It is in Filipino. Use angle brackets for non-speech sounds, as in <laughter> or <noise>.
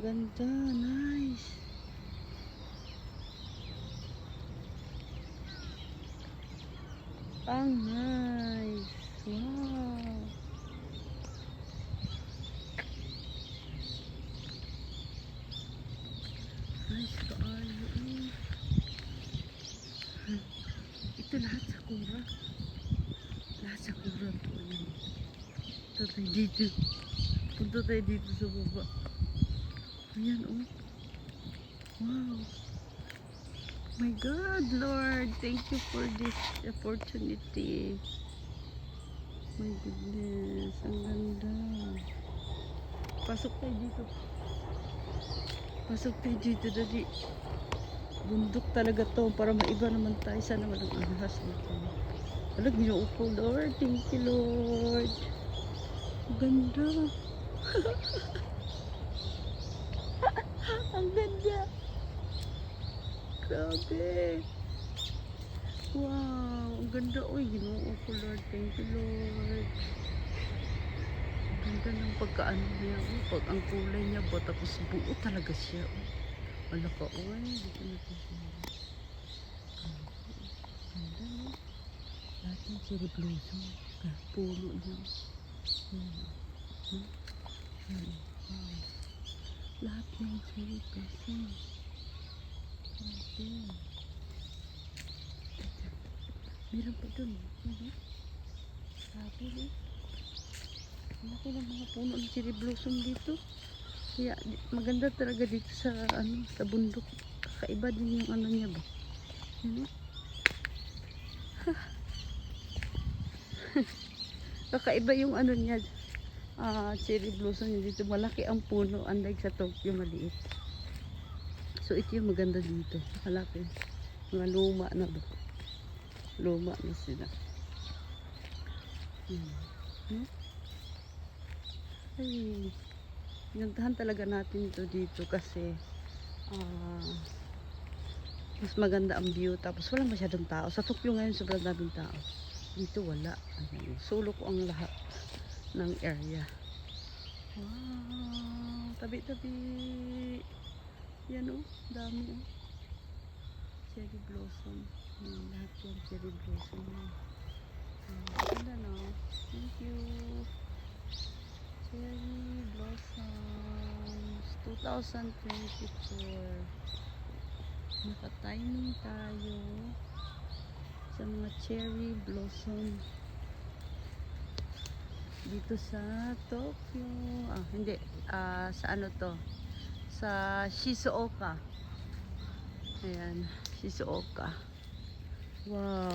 Ganda, nice. Ang nice. Wow. Nice. Hmm. Ito lahat sa kura. Lahat sa kura to. Ayan. Punta tayo dito. Punta tayo dito sa baba. Ayan oh. Wow. My God, Lord, thank you for this opportunity. My goodness, ang ganda. Pasok tayo dito. Pasok tayo dito, dali. Bundok talaga to para maiba naman tayo. Sana walang ahas dito. Alag, ginaupo, Lord. Thank you, Lord. Ang ganda. <laughs> ang ganda. Grabe. Wow, ang ganda. Uy, ginoo ko, Lord. Thank you, Lord. Ang ganda ng pagkaano niya. Oh, pag ang kulay niya ba, tapos buo talaga siya. Oh. Wala ka, uy. Dito na ito siya. Ganda, no? Lahat ng cherry blossom. Puno niya. Hmm. Hmm? Hmm. Wow. Lahat ng cherry blossom. Grabe. Meron pa dun. Mhm. Grabe eh. Laki ng mga puno ng cherry blossom dito. Kaya maganda talaga dito sa ano sa bundok. Kakaiba din yung ano niya ba. Ano? <laughs> Kakaiba yung ano niya. Ah, cherry blossom niya dito. Malaki ang puno. Unlike sa Tokyo, maliit. So ito yung maganda dito. Malaki. Mga luma na ba? Luma na sila. Hmm. Hmm? Ay, gandahan talaga natin to dito kasi ah, mas maganda ang view tapos wala masyadong tao. Sa Tokyo ngayon sobrang daming tao. Dito wala. Ayan, solo ko ang lahat ng area. Wow, tabi-tabi. Yan oh, dami oh. Cherry blossom. Yan, lahat yan cherry blossom. Yan. Ganda no? Thank you. Cherry blossoms 2024. Naka-timing tayo sa mga cherry blossom dito sa Tokyo. Ah, hindi. Ah, sa ano to? Sa Shizuoka. Ayan, Shizuoka. Wow.